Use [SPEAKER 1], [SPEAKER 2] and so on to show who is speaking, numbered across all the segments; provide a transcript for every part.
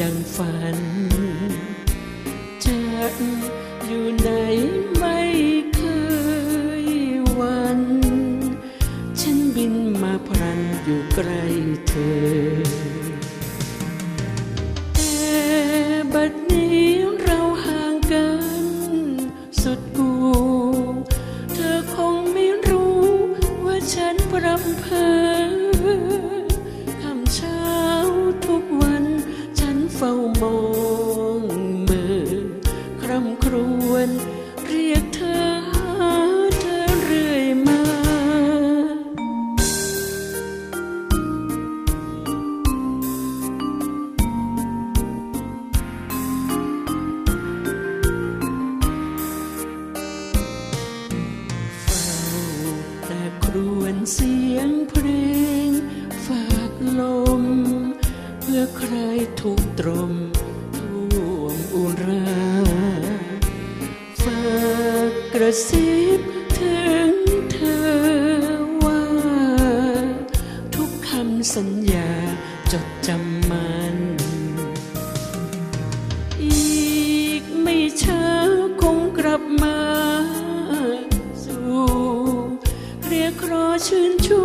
[SPEAKER 1] ดังฝันจะอยู่ไหนไม่เคยวัน ฉันบินมาพรันอยู่ใกล้เธอ แต่บัดนี้เราห่างกันสุดก รวญเรียกเธอหาเธอเรื่อยมา เฝ้าแต่ครวญเสียงเพลง ฝากลม เพื่อใครทุกตรมท่วมอุ่นเราฝ ระซิบถึงเธอว่า ทุกคำสัญญาจดจำมัน อีกไม่ช้าคงกลับมาสู่เรียกรอชื่นชู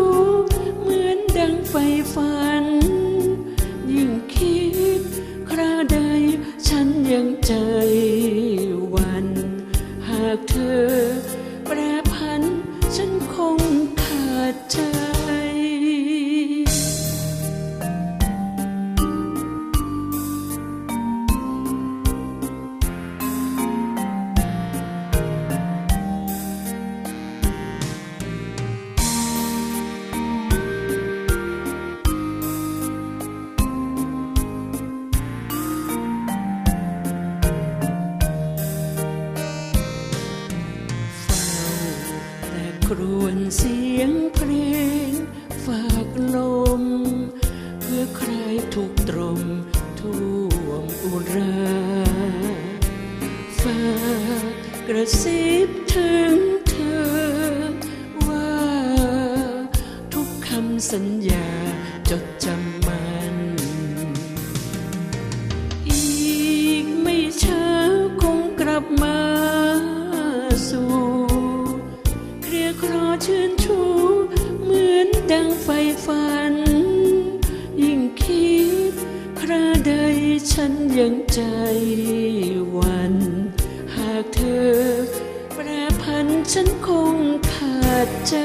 [SPEAKER 1] เหมือนดังไฟฝัน ยิ่งคิดคราใดฉันยังใจ ข ครวญเสียงเพลงฝากลม เพื่อใครทุกตรมท่วมอุราฝากกระซิบถึงเธอว่าทุกคำสัญญา ฉันยังใจหวันหากเธอ แปรพันฉันคงขาดใจ